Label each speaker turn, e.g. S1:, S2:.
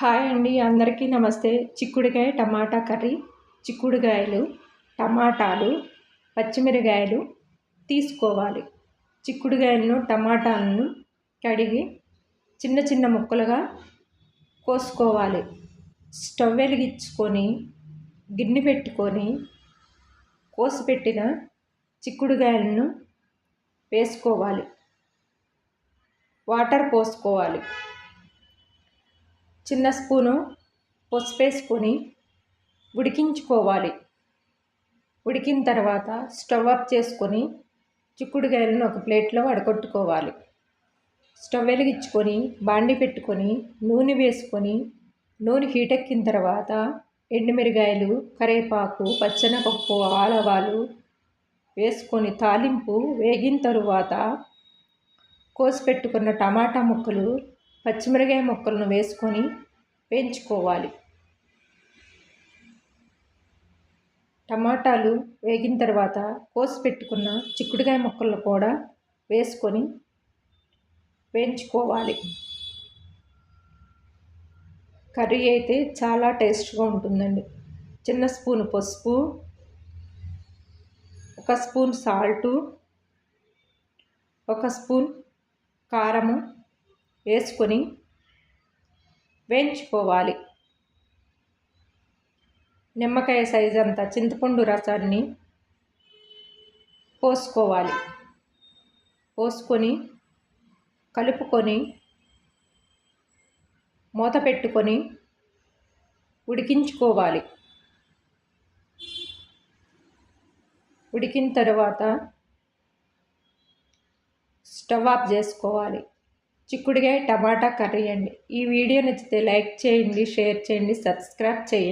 S1: hi అండి అందరికీ నమస్తే చిక్కుడుకాయ టమాటా కర్రీ చిక్కుడుకాయలు టమాటాలు పచ్చిమిరకాయలు తీసుకోవాలి చిక్కుడుకాయలను టమాటాలను కడిగి చిన్న చిన్న ముక్కలుగా కోసుకోవాలి స్టవ్ వెలిగించుకొని గిన్నె పెట్టుకొని కోసిపెట్టిన చిక్కుడుకాయలను వేసుకోవాలి వాటర్ పోసుకోవాలి చిన్న స్పూను పసుపు వేసుకొని ఉడికించుకోవాలి ఉడికిన తర్వాత స్టవ్ ఆఫ్ చేసుకొని చిక్కుడుకాయలను ఒక ప్లేట్లో వడగొట్టుకోవాలి స్టవ్ వెలిగించుకొని బాండి పెట్టుకొని నూనె వేసుకొని నూనె హీట్ ఎక్కిన తర్వాత ఎండుమిరిగాయలు కరేపాకు పచ్చనపప్పు ఆలవాలు వేసుకొని తాలింపు వేగిన తరువాత కోసి పెట్టుకున్న టమాటా ముక్కలు పచ్చిమిరకాయ ముక్కలను వేసుకొని వేయించుకోవాలి టమాటాలు వేగిన తర్వాత కోసి పెట్టుకున్న చిక్కుడుకాయ ముక్కలను కూడా వేసుకొని వేయించుకోవాలి కర్రీ అయితే చాలా టేస్ట్గా ఉంటుందండి చిన్న స్పూన్ పసుపు ఒక స్పూన్ సాల్టు ఒక స్పూన్ కారము వేసుకొని వేయించుకోవాలి నిమ్మకాయ సైజ్ అంత చింతపండు రసాన్ని పోసుకోవాలి పోసుకొని కలుపుకొని మూత పెట్టుకొని ఉడికించుకోవాలి ఉడికిన తర్వాత స్టవ్ ఆఫ్ చేసుకోవాలి చిక్కుడుగాయ టమాటా కర్రీ అండి ఈ వీడియో నచ్చితే లైక్ చేయండి షేర్ చేయండి సబ్స్క్రైబ్ చేయండి